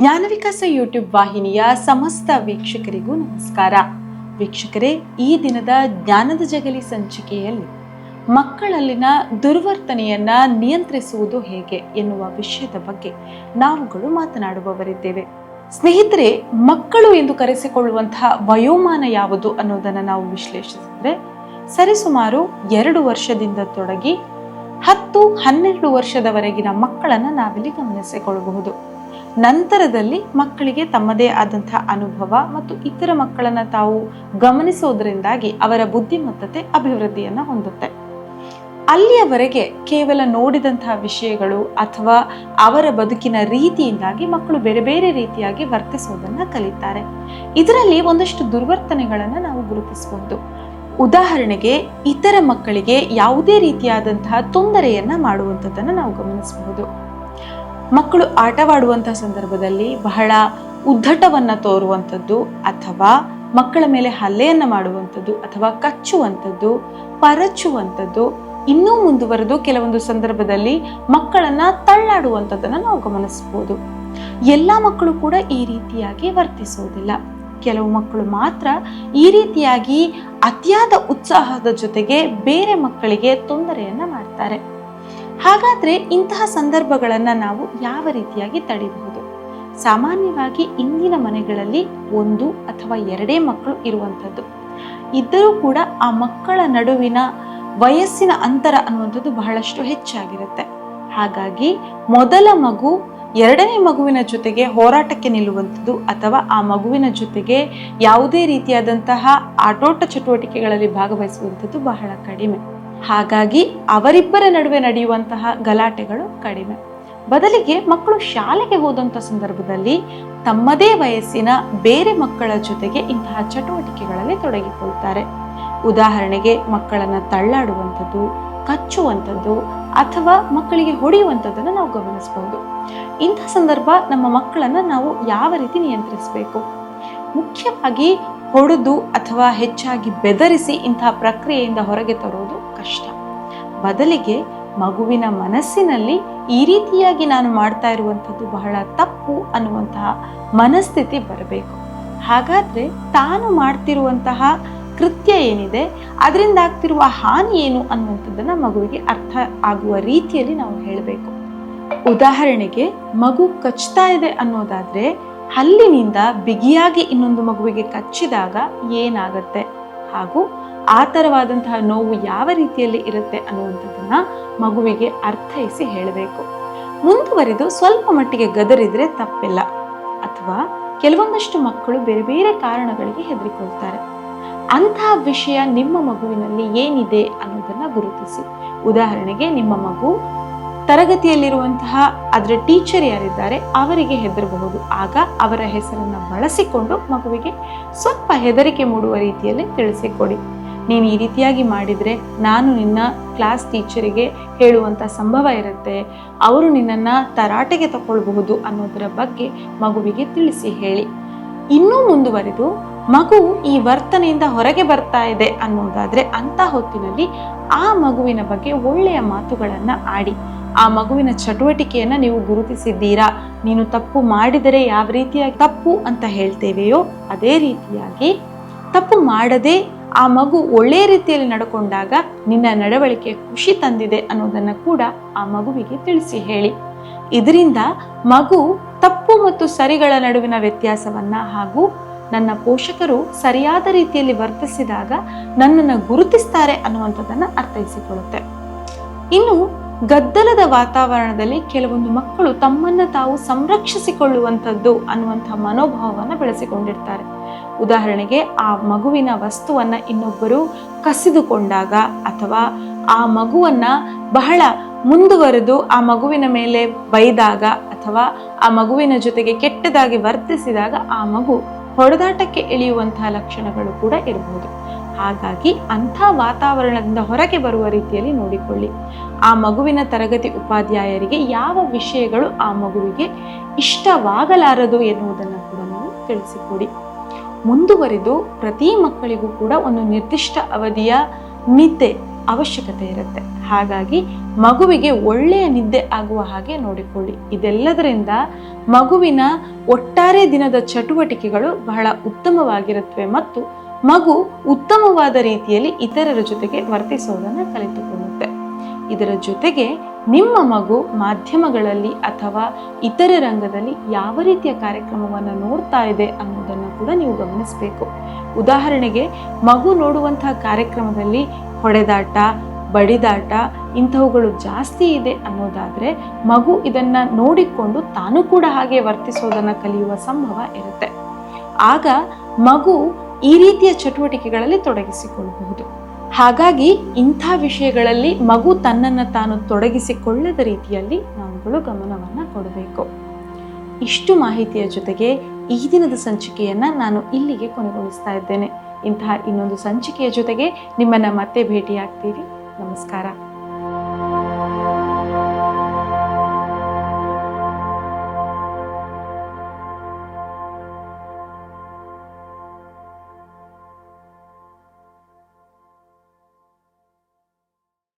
ಜ್ಞಾನ ವಿಕಾಸ ಯೂಟ್ಯೂಬ್ ವಾಹಿನಿಯ ಸಮಸ್ತ ವೀಕ್ಷಕರಿಗೂ ನಮಸ್ಕಾರ. ವೀಕ್ಷಕರೇ, ಈ ದಿನದ ಜ್ಞಾನದ ಜಗಲಿ ಸಂಚಿಕೆಯಲ್ಲಿ ಮಕ್ಕಳಲ್ಲಿನ ದುರ್ವರ್ತನೆಯನ್ನ ನಿಯಂತ್ರಿಸುವುದು ಹೇಗೆ ಎನ್ನುವ ವಿಷಯದ ಬಗ್ಗೆ ನಾವುಗಳು ಮಾತನಾಡುವವರಿದ್ದೇವೆ. ಸ್ನೇಹಿತರೆ, ಮಕ್ಕಳು ಎಂದು ಕರೆಸಿಕೊಳ್ಳುವಂತಹ ವಯೋಮಾನ ಯಾವುದು ಅನ್ನೋದನ್ನು ನಾವು ವಿಶ್ಲೇಷಿಸಿದ್ರೆ, ಸರಿಸುಮಾರು ಎರಡು ವರ್ಷದಿಂದ ತೊಡಗಿ ಹತ್ತು ಹನ್ನೆರಡು ವರ್ಷದವರೆಗಿನ ಮಕ್ಕಳನ್ನ ನಾವಿಲ್ಲಿ ಗಮನಿಸಿಕೊಳ್ಳಬಹುದು. ನಂತರದಲ್ಲಿ ಮಕ್ಕಳಿಗೆ ತಮ್ಮದೇ ಆದಂತಹ ಅನುಭವ ಮತ್ತು ಇತರ ಮಕ್ಕಳನ್ನ ತಾವು ಗಮನಿಸೋದ್ರಿಂದಾಗಿ ಅವರ ಬುದ್ಧಿಮತ್ತತೆ ಅಭಿವೃದ್ಧಿಯನ್ನ ಹೊಂದುತ್ತೆ. ಅಲ್ಲಿಯವರೆಗೆ ಕೇವಲ ನೋಡಿದಂತಹ ವಿಷಯಗಳು ಅಥವಾ ಅವರ ಬದುಕಿನ ರೀತಿಯಿಂದಾಗಿ ಮಕ್ಕಳು ಬೇರೆ ಬೇರೆ ರೀತಿಯಾಗಿ ವರ್ತಿಸೋದನ್ನ ಕಲಿತಾರೆ. ಇದರಲ್ಲಿ ಒಂದಷ್ಟು ದುರ್ವರ್ತನೆಗಳನ್ನ ನಾವು ಗುರುತಿಸಬಹುದು ಉದಾಹರಣೆಗೆ ಇತರ ಮಕ್ಕಳಿಗೆ ಯಾವುದೇ ರೀತಿಯಾದಂತಹ ತೊಂದರೆಯನ್ನು ಮಾಡುವಂಥದ್ದನ್ನು ನಾವು ಗಮನಿಸಬಹುದು ಮಕ್ಕಳು ಆಟವಾಡುವಂತಹ ಸಂದರ್ಭದಲ್ಲಿ ಬಹಳ ಉದ್ದಟವನ್ನ ತೋರುವಂಥದ್ದು ಅಥವಾ ಮಕ್ಕಳ ಮೇಲೆ ಹಲ್ಲೆಯನ್ನ ಮಾಡುವಂಥದ್ದು ಅಥವಾ ಕಚ್ಚುವಂಥದ್ದು, ಪರಚುವಂಥದ್ದು ಇನ್ನೂ ಮುಂದುವರೆದು ಕೆಲವೊಂದು ಸಂದರ್ಭದಲ್ಲಿ ಮಕ್ಕಳನ್ನ ತಳ್ಳಾಡುವಂಥದ್ದನ್ನ ನಾವು ಗಮನಿಸಬಹುದು. ಎಲ್ಲ ಮಕ್ಕಳು ಕೂಡ ಈ ರೀತಿಯಾಗಿ ವರ್ತಿಸುವುದಿಲ್ಲ. ಕೆಲವು ಮಕ್ಕಳು ಮಾತ್ರ ಈ ರೀತಿಯಾಗಿ ಅತಿಯಾದ ಉತ್ಸಾಹದ ಜೊತೆಗೆ ಬೇರೆ ಮಕ್ಕಳಿಗೆ ತೊಂದರೆಯನ್ನ ಮಾಡ್ತಾರೆ. ಹಾಗಾದ್ರೆ ಇಂತಹ ಸಂದರ್ಭಗಳನ್ನು ನಾವು ಯಾವ ರೀತಿಯಾಗಿ ತಡೆಯಬಹುದು ಸಾಮಾನ್ಯವಾಗಿ ಇಂದಿನ ಮನೆಗಳಲ್ಲಿ ಒಂದು ಅಥವಾ ಎರಡೇ ಮಕ್ಕಳು ಇರುವಂಥದ್ದು. ಇದ್ದರೂ ಕೂಡ ಆ ಮಕ್ಕಳ ನಡುವಿನ ವಯಸ್ಸಿನ ಅಂತರ ಅನ್ನುವಂಥದ್ದು ಬಹಳಷ್ಟು ಹೆಚ್ಚಾಗಿರುತ್ತೆ. ಹಾಗಾಗಿ ಮೊದಲ ಮಗು ಎರಡನೇ ಮಗುವಿನ ಜೊತೆಗೆ ಹೋರಾಟಕ್ಕೆ ನಿಲ್ಲುವಂಥದ್ದು ಅಥವಾ ಆ ಮಗುವಿನ ಜೊತೆಗೆ ಯಾವುದೇ ರೀತಿಯಾದಂತಹ ಆಟೋಟ ಚಟುವಟಿಕೆಗಳಲ್ಲಿ ಭಾಗವಹಿಸುವಂಥದ್ದು ಬಹಳ ಕಡಿಮೆ. ಹಾಗಾಗಿ ಅವರಿಬ್ಬರ ನಡುವೆ ನಡೆಯುವಂತಹ ಗಲಾಟೆಗಳು ಕಡಿಮೆ. ಬದಲಿಗೆ ಮಕ್ಕಳು ಶಾಲೆಗೆ ಹೋದಂಥ ಸಂದರ್ಭದಲ್ಲಿ ತಮ್ಮದೇ ವಯಸ್ಸಿನ ಬೇರೆ ಮಕ್ಕಳ ಜೊತೆಗೆ ಇಂತಹ ಚಟುವಟಿಕೆಗಳಲ್ಲಿ ತೊಡಗಿಕೊಳ್ತಾರೆ. ಉದಾಹರಣೆಗೆ ಮಕ್ಕಳನ್ನ ತಳ್ಳಾಡುವಂಥದ್ದು, ಕಚ್ಚುವಂಥದ್ದು ಅಥವಾ ಮಕ್ಕಳಿಗೆ ಹೊಡೆಯುವಂಥದ್ದನ್ನು ನಾವು ಗಮನಿಸಬಹುದು. ಇಂಥ ಸಂದರ್ಭ ನಮ್ಮ ಮಕ್ಕಳನ್ನ ನಾವು ಯಾವ ರೀತಿ ನಿಯಂತ್ರಿಸಬೇಕು? ಮುಖ್ಯವಾಗಿ ಹೊಡೆದು ಅಥವಾ ಹೆಚ್ಚಾಗಿ ಬೆದರಿಸಿ ಇಂತಹ ಪ್ರಕ್ರಿಯೆಯಿಂದ ಹೊರಗೆ ತರೋದು ಕಷ್ಟ. ಬದಲಿಗೆ ಮಗುವಿನ ಮನಸ್ಸಿನಲ್ಲಿ ಈ ರೀತಿಯಾಗಿ ನಾನು ಮಾಡ್ತಾ ಇರುವಂಥದ್ದು ಬಹಳ ತಪ್ಪು ಅನ್ನುವಂತಹ ಮನಸ್ಥಿತಿ ಬರಬೇಕು. ಹಾಗಾದರೆ ತಾನು ಮಾಡ್ತಿರುವಂತಹ ಕೃತ್ಯ ಏನಿದೆ, ಅದರಿಂದ ಆಗ್ತಿರುವ ಹಾನಿ ಏನು ಅನ್ನುವಂಥದ್ದನ್ನು ಮಗುವಿಗೆ ಅರ್ಥ ಆಗುವ ರೀತಿಯಲ್ಲಿ ನಾವು ಹೇಳಬೇಕು. ಉದಾಹರಣೆಗೆ ಮಗು ಕಚ್ತಾ ಇದೆ ಅನ್ನೋದಾದ್ರೆ ಹಲ್ಲಿನಿಂದ ಬಿಗಿಯಾಗಿ ಇನ್ನೊಂದು ಮಗುವಿಗೆ ಕಚ್ಚಿದಾಗ ಏನಾಗುತ್ತೆ? ಹಾಗೂ ಆ ಥರವಾದಂತಹ ನೋವು ಯಾವ ರೀತಿಯಲ್ಲಿ ಇರುತ್ತೆ ಅನ್ನುವಂಥದ್ದನ್ನ ಮಗುವಿಗೆ ಅರ್ಥೈಸಿ ಹೇಳಬೇಕು. ಮುಂದುವರಿದು ಸ್ವಲ್ಪ ಮಟ್ಟಿಗೆ ಗದರಿದ್ರೆ ತಪ್ಪಿಲ್ಲ. ಅಥವಾ ಕೆಲವೊಂದಷ್ಟು ಮಕ್ಕಳು ಬೇರೆ ಬೇರೆ ಕಾರಣಗಳಿಗೆ ಹೆದರಿಕೊಳ್ತಾರೆ. ಅಂತಹ ವಿಷಯ ನಿಮ್ಮ ಮಗುವಿನಲ್ಲಿ ಏನಿದೆ ಅನ್ನೋದನ್ನು ಗುರುತಿಸಿ. ಉದಾಹರಣೆಗೆ ನಿಮ್ಮ ಮಗು ತರಗತಿಯಲ್ಲಿರುವಂತಹ ಅದರ ಟೀಚರ್ ಯಾರಿದ್ದಾರೆ ಅವರಿಗೆ ಹೆದರಬಹುದು. ಆಗ ಅವರ ಹೆಸರನ್ನು ಬಳಸಿಕೊಂಡು ಮಗುವಿಗೆ ಸ್ವಲ್ಪ ಹೆದರಿಕೆ ಮೂಡುವ ರೀತಿಯಲ್ಲಿ ತಿಳಿಸಿಕೊಡಿ. ನೀನು ಈ ರೀತಿಯಾಗಿ ಮಾಡಿದರೆ ನಾನು ನಿನ್ನ ಕ್ಲಾಸ್ ಟೀಚರಿಗೆ ಹೇಳುವಂಥ ಸಂಭವ ಇರುತ್ತೆ. ಅವರು ನಿನ್ನನ್ನು ತರಾಟೆಗೆ ತಗೊಳ್ಬಹುದು ಅನ್ನೋದರ ಬಗ್ಗೆ ಮಗುವಿಗೆ ತಿಳಿಸಿ ಹೇಳಿ. ಇನ್ನೂ ಮುಂದುವರೆದು ಮಗು ಈ ವರ್ತನೆಯಿಂದ ಹೊರಗೆ ಬರ್ತಾ ಇದೆ ಅನ್ನೋದಾದರೆ ಅಂತ ಹೊತ್ತಿನಲ್ಲಿ ಆ ಮಗುವಿನ ಬಗ್ಗೆ ಒಳ್ಳೆಯ ಮಾತುಗಳನ್ನು ಆಡಿ. ಆ ಮಗುವಿನ ಚಟುವಟಿಕೆಯನ್ನು ನೀವು ಗುರುತಿಸಿದ್ದೀರಾ? ನೀನು ತಪ್ಪು ಮಾಡಿದರೆ ಯಾವ ರೀತಿಯಾಗಿ ತಪ್ಪು ಅಂತ ಹೇಳ್ತೇವೆಯೋ, ಅದೇ ರೀತಿಯಾಗಿ ತಪ್ಪು ಮಾಡದೆ ಆ ಮಗು ಒಳ್ಳೆಯ ರೀತಿಯಲ್ಲಿ ನಡ್ಕೊಂಡಾಗ ನಿನ್ನ ನಡವಳಿಕೆ ಖುಷಿ ತಂದಿದೆ ಅನ್ನೋದನ್ನು ಕೂಡ ಆ ಮಗುವಿಗೆ ತಿಳಿಸಿ ಹೇಳಿ. ಇದರಿಂದ ಮಗು ತಪ್ಪು ಮತ್ತು ಸರಿಗಳ ನಡುವಿನ ವ್ಯತ್ಯಾಸವನ್ನ ಹಾಗೂ ನನ್ನ ಪೋಷಕರು ಸರಿಯಾದ ರೀತಿಯಲ್ಲಿ ವರ್ತಿಸಿದಾಗ ನನ್ನನ್ನು ಗುರುತಿಸ್ತಾರೆ ಅನ್ನುವಂಥದ್ದನ್ನು ಅರ್ಥೈಸಿಕೊಳ್ಳುತ್ತೆ. ಇನ್ನು ಗದ್ದಲದ ವಾತಾವರಣದಲ್ಲಿ ಕೆಲವೊಂದು ಮಕ್ಕಳು ತಮ್ಮನ್ನ ತಾವು ಸಂರಕ್ಷಿಸಿಕೊಳ್ಳುವಂಥದ್ದು ಅನ್ನುವಂಥ ಮನೋಭಾವವನ್ನು ಬೆಳೆಸಿಕೊಂಡಿರ್ತಾರೆ. ಉದಾಹರಣೆಗೆ, ಆ ಮಗುವಿನ ವಸ್ತುವನ್ನ ಇನ್ನೊಬ್ಬರು ಕಸಿದುಕೊಂಡಾಗ ಅಥವಾ ಆ ಮಗುವನ್ನ ಬಹಳ ಮುಂದುವರೆದು ಆ ಮಗುವಿನ ಮೇಲೆ ಬೈದಾಗ ಅಥವಾ ಆ ಮಗುವಿನ ಜೊತೆಗೆ ಕೆಟ್ಟದಾಗಿ ವರ್ತಿಸಿದಾಗ ಆ ಮಗು ಹೊಡೆದಾಟಕ್ಕೆ ಇಳಿಯುವಂತಹ ಲಕ್ಷಣಗಳು ಕೂಡ ಇರಬಹುದು ಹಾಗಾಗಿ ಅಂಥ ವಾತಾವರಣದಿಂದ ಹೊರಗೆ ಬರುವ ರೀತಿಯಲ್ಲಿ ನೋಡಿಕೊಳ್ಳಿ. ಆ ಮಗುವಿನ ತರಗತಿ ಉಪಾಧ್ಯಾಯರಿಗೆ ಯಾವ ವಿಷಯಗಳು ಆ ಮಗುವಿಗೆ ಇಷ್ಟವಾಗಲಾರದು ಎನ್ನುವುದನ್ನು ಕೂಡ ನೀವು ತಿಳಿಸಿಕೊಡಿ. ಮುಂದುವರೆದು ಪ್ರತಿ ಮಕ್ಕಳಿಗೂ ಕೂಡ ಒಂದು ನಿರ್ದಿಷ್ಟ ಅವಧಿಯ ನಿದ್ದೆ ಅವಶ್ಯಕತೆ ಇರುತ್ತೆ. ಹಾಗಾಗಿ ಮಗುವಿಗೆ ಒಳ್ಳೆಯ ನಿದ್ದೆ ಆಗುವ ಹಾಗೆ ನೋಡಿಕೊಳ್ಳಿ. ಇದೆಲ್ಲದರಿಂದ ಮಗುವಿನ ಒಟ್ಟಾರೆ ದಿನದ ಚಟುವಟಿಕೆಗಳು ಬಹಳ ಉತ್ತಮವಾಗಿರುತ್ತವೆ ಮತ್ತು ಮಗು ಉತ್ತಮವಾದ ರೀತಿಯಲ್ಲಿ ಇತರರ ಜೊತೆಗೆ ವರ್ತಿಸೋದನ್ನು ಕಲಿತುಕೊಳ್ಳುತ್ತೆ. ಇದರ ಜೊತೆಗೆ ನಿಮ್ಮ ಮಗು ಮಾಧ್ಯಮಗಳಲ್ಲಿ ಅಥವಾ ಇತರ ರಂಗದಲ್ಲಿ ಯಾವ ರೀತಿಯ ಕಾರ್ಯಕ್ರಮವನ್ನು ನೋಡ್ತಾ ಇದೆ ಅನ್ನೋದನ್ನು ಕೂಡ ನೀವು ಗಮನಿಸಬೇಕು. ಉದಾಹರಣೆಗೆ, ಮಗು ನೋಡುವಂತಹ ಕಾರ್ಯಕ್ರಮದಲ್ಲಿ ಹೊಡೆದಾಟ, ಬಡಿದಾಟ ಇಂಥವುಗಳು ಜಾಸ್ತಿ ಇದೆ ಅನ್ನೋದಾದರೆ ಮಗು ಇದನ್ನು ನೋಡಿಕೊಂಡು ತಾನು ಕೂಡ ಹಾಗೆ ವರ್ತಿಸೋದನ್ನು ಕಲಿಯುವ ಸಂಭವ ಇರುತ್ತೆ. ಆಗ ಮಗು ಈ ರೀತಿಯ ಚಟುವಟಿಕೆಗಳಲ್ಲಿ ತೊಡಗಿಸಿಕೊಳ್ಳಬಹುದು. ಹಾಗಾಗಿ ಇಂಥ ವಿಷಯಗಳಲ್ಲಿ ಮಗು ತನ್ನನ್ನು ತಾನು ತೊಡಗಿಸಿಕೊಳ್ಳದ ರೀತಿಯಲ್ಲಿ ನಾವುಗಳು ಗಮನವನ್ನು ಕೊಡಬೇಕು. ಇಷ್ಟು ಮಾಹಿತಿಯ ಜೊತೆಗೆ ಈ ದಿನದ ಸಂಚಿಕೆಯನ್ನು ನಾನು ಇಲ್ಲಿಗೆ ಕೊನೆಗೊಳಿಸ್ತಾ ಇದ್ದೇನೆ. ಇಂತಹ ಇನ್ನೊಂದು ಸಂಚಿಕೆಯ ಜೊತೆಗೆ ನಿಮ್ಮನ್ನು ಮತ್ತೆ ಭೇಟಿಯಾಗ್ತೀರಿ ನಮಸ್ಕಾರ.